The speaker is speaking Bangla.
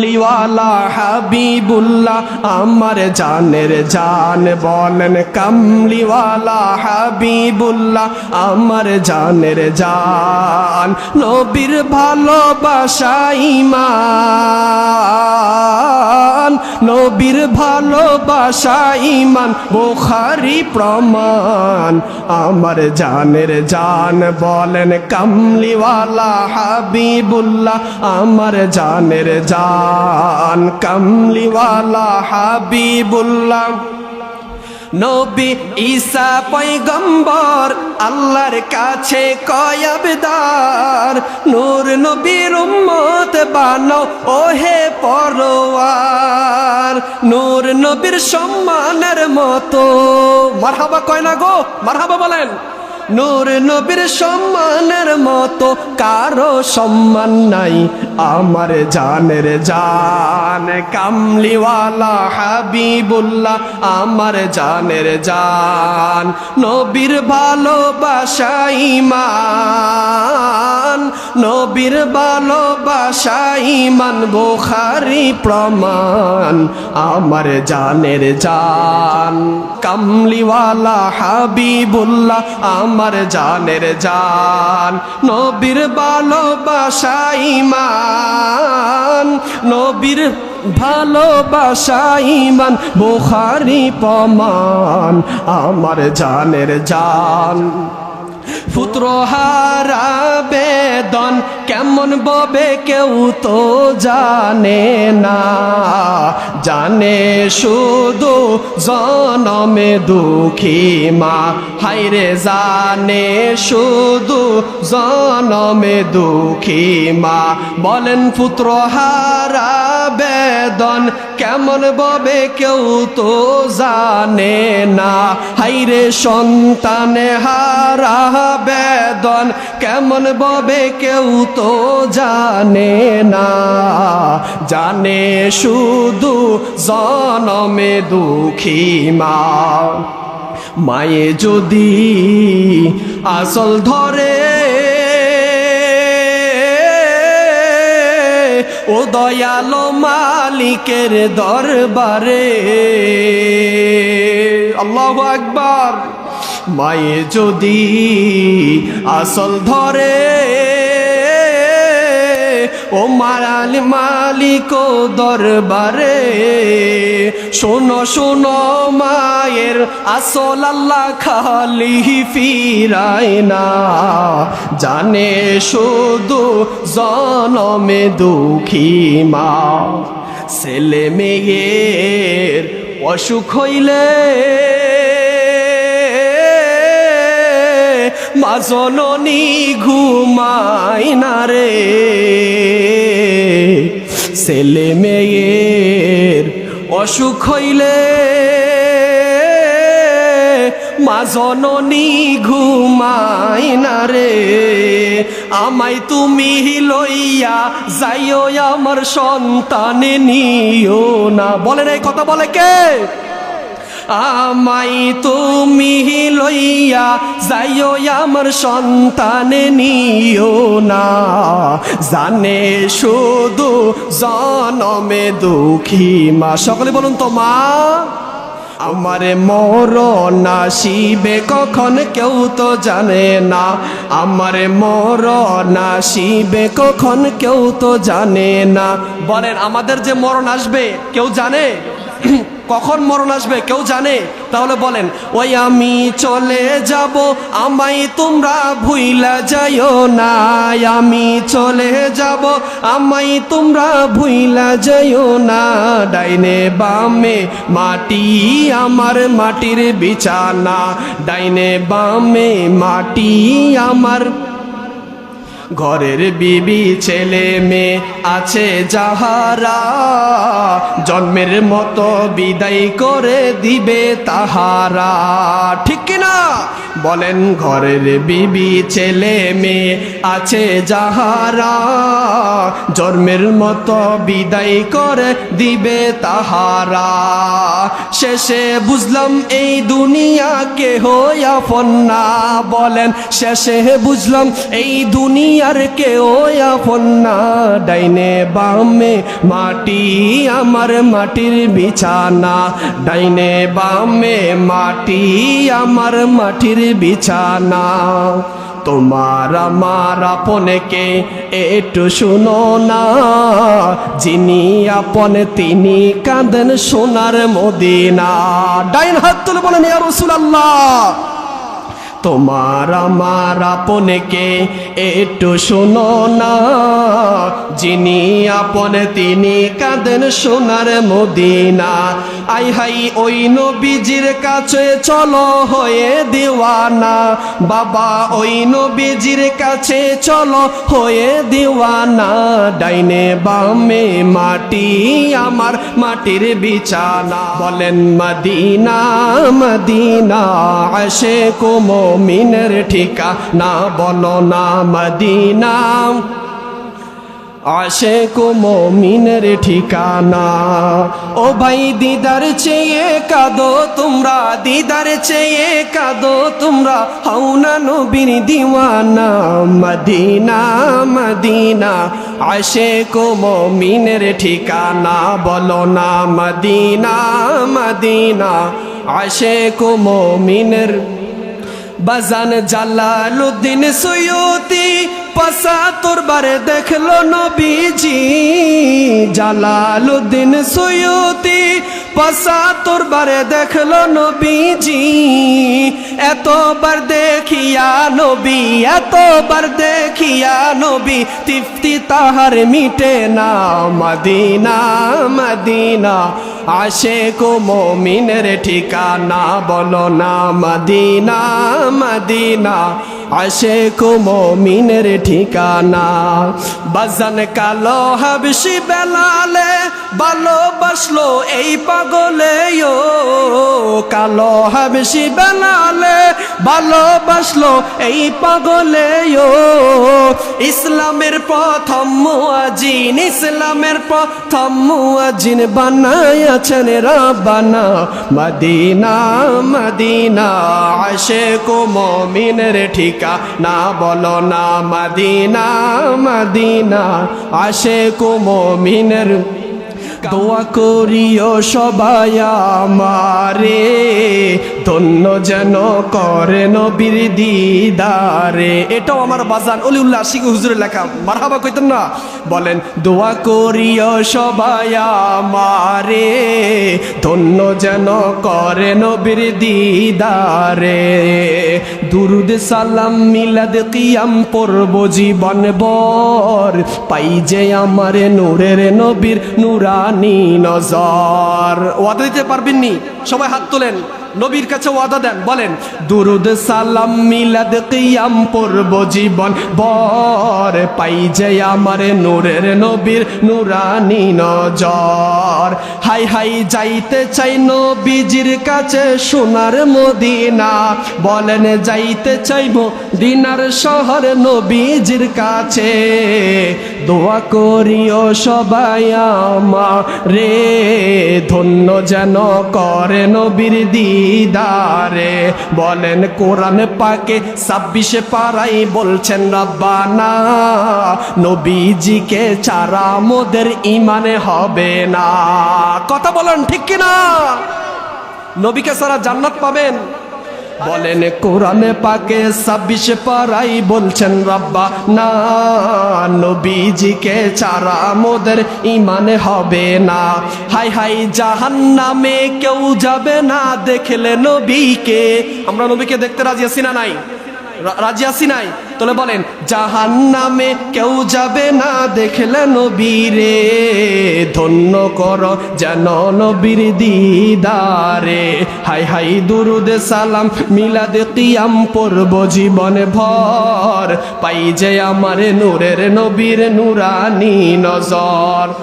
লিওয়ালা হাবিবুল্লাহ, আমার জানের জান বলেন কামলিওয়ালা হাবিবুল্লাহ, আমার জানের জান নবীর ভালোবাসা ইমান নবীর ভালোবাসা ইমান বোখারি প্রমাণ, আমার জানের জান বলেন কামলিওয়ালা হাবিবুল্লাহ, আমার জানের জান কামলিওয়ালা হাবিবুল্লাহ। নবী ঈসা পয়গম্বর, আল্লাহর কাছে কয়াবদার নূর নবীর উম্মত বানাও ওহে পরওয়ার নূর নবীর সম্মানের মতো। মারহাবা কয় না গো? মারহাবা বলেন। নূর নবীর সম্মানের মতো কারও সম্মান নাই। আমার জানের জান কামলিওয়ালা হাবিবুল্লাহ, আমার জানের জান নবীর ভালোবাসা ইমান। নবীর ভালোবাসা ইমান বোখারি প্রমাণ, আমার জানের জান। কামলিওয়ালা হাবিবুল্লাহ, আমার জানের জান। নবীর ভালোবাসা ইমান নবীর ভালোবাসা ইমান বোখারি প্রমাণ, আমার জানের জান। পুত্র হারা বেদন, কেমন ববে কেউ তো জানে না। জানে শুধু জনমে দুঃখী মা হাইরে জানে শুধু জনমে দুঃখী মা। বলেন পুত্র হারা বেদন কেমন ববে কেউ তো জানে না। হাইরে সন্তানে হারা বেদন, কেমন ববে কেউ তো জানে না। জানে শুধু জনমে দুঃখী মা। মায়ে যদি আসল ধরে ও দয়ালো মালিকের দরবারে। আল্লাহ আকবার। মায়ে যদি আসল ধরে ও মারাল মালিক দরবারে, শোনো শোনো মায়ের আসল আল্লাহ খালি ফিরায় না। জানে শুধু জনমে দুঃখী মা। ছেলে মেয়ের অসুখ হইলে মা জননী ঘুমাই না রে। ছেলে মেয়ের অসুখ হইলে মা জননী ঘুমাই না রে। আমায় তুমি লইয়া যাইও, আমার সন্তানে নিও না। বলেন এই কথা বলে কে? আমাই তুমি লইয়া যাইও, আমার সন্তান নিও না। জানে শুধু জনমে দুঃখী মা। সকলে বলুন তো মা, আমারে মর নাসিবে কখন? কেউ তো জানে না। আমারে মর নাসিবে কখন? কেউ তো জানে না। বলেন, আমাদের যে মরণ আসবে, কেউ জানে? কখন মরণ আসবে কেউ জানে? তাহলে বলেন, ওই আমি চলে যাব আমাই তোমরা ভুইলা যাইও না। আমি চলে যাব আমাই তোমরা ভুইলা যাইও না। ডাইনে বামে মাটি, আমার মাটির বিছানা। ডাইনে বামে মাটি, আমার ঘরের বিবি ছেলে মেয়ে আছে যাহারা। জন্মের মতো বিদায় করে দিবে তাহারা। ঠিক কিনা? বলেন, ঘরের বিবি ছেলে মেয়ে আছে যাহারা। জন্মের মতো বিদায় করে দিবে তাহারা। শেষে বুঝলাম এই দুনিয়া কেহ আপন না। বলেন, শেষে বুঝলাম এই দুনিয়ার কেউ আপন না। ডাইনে বামে, মাটি আমার মাটির বিছানা। ডাইনে বামে, মাটি আমার মাটির বিছানা। তোমার আমার আপনকে একটু শুনো না। যিনি আপন, তিনি কাঁদেন সোনার মদিনা। ডাইন হাত তুলে বলেন, ইয়া রাসূলুল্লাহ! তোমার আমার আপনকে একটু শোনো না। যিনি আপন, তিনি কাঁদেন সোনার মদিনা। আই হাই, ওই নবীজির কাছে চলো হয়ে দিওয়ানা। বাবা, ওই নবীজির কাছে চলো হয়ে দিওয়ানা। ডাইনে বামে মাটি আমার মাটির বিছানা। বলেন মদিনা মদিনা আসে কোমো মিনের ঠিকা না বলো না মদিনা। আসে কো মিনের ঠিকানা। ও ভাই, দিদার চেয়ে কাদো তোমরা, দিদার চেয়ে কাদো তোমরা। হও না নবীর দিওয়ানা, মদিনা মদিনা। আসে কো মিনের ঠিকানা, বলো না মদিনা মদিনা। আসে কো মিনের বাজান জালালুদ্দিন সৈয়তি পাশা তোরবারে দেখল নবীজি জালালুদ্দিন সৈয়তি পাশা তোরবারে দেখল নবীজি, এতবার দেখিয়া নবী, এতবার দেখিয়া নবী তিফতি তাহার মিটে না, মদিনা মদিনা। আসে কো মমিনের ঠিকানা বলো না, মদিনা মদিনা। আসে কো মমিনের ঠিকানা। বাজান কালো হাবসি বেলালে ভালোবাসলো এই পাগলে ও। কালো হাবসি বেলালে ভালোবাসলো এই পাগলে ও। ইসলামের প্রথম মুয়াজিন ইসলামের প্রথম মুয়াজিন বানায়াছেন রাব্বানা। মদিনা মদিনা আশে কো মমিনের ঠিকা না বলো না মদিনা মদিনা। আশে কুমো মমিনের দোয়া করিও সবাই আমারে, ধন্য যেন করে নবীর দিদারে। এটাও আমার বাজান অলিউল্লাহ আশিক হুজুরের লেখা। মারহাবা কইতেন না? বলেন, দোয়া করিও সবাই আমারে, ধন্য যেন করে নবীর দিদারে। দুরুদ সালাম মিলাদ কিয়াম পড়ব জীবন বর পাই যে আমার নূরের নবীর নুরানি নজর ওয়াদা দিতে পারবেননি সবাই হাত তোলেন নবীর কাছে ওয়াদা দেন, বলেন, দুরুদ, সালাম, মিলাদ, কিয়াম পড়ব জীবন, বর পাই যে আমার নূরের নবীর নুরানি নজর। হাই হাই, যাইতে চাই নবীজির কাছে সোনার মদিনা, বলেন, যাইতে চাইব দিনার শহর নবীজির কাছে। দোয়া করিও সবাই আমা রে ধন্য যেন করে নবীর দিদারে, বলেন কোরআন পাকে ছাব্বিশে পারাই বলছেন, রব্বানা, নবীজিকে ছাড়া মোদের ইমানে হবে না। কথা বলেন ঠিক কিনা? নবীকে সারা জান্নাত পাবেন? বলেন, কোরআনে পাকে ছাব্বিশে পারাই বলছেন, রাব্বা, না, নবীজিকে চারা মোদের ইমানে হবে না। হাই হাই জাহান নামে কেউ যাবে না দেখলে নবীকে। আমরা নবীকে দেখতে রাজি আছি না নাই? রাজি আছি নাই? তাহলে বলেন জাহান নামে কেউ যাবে না দেখলে নবীরে। ধন্য কর যেন নবীর দিদারে। হাই হাই, দুরুদে, সালাম, মিলাদ, কিয়াম পড়ব জীবন ভর। পাই যে আমার নূরের নবীর নুরানি নজর।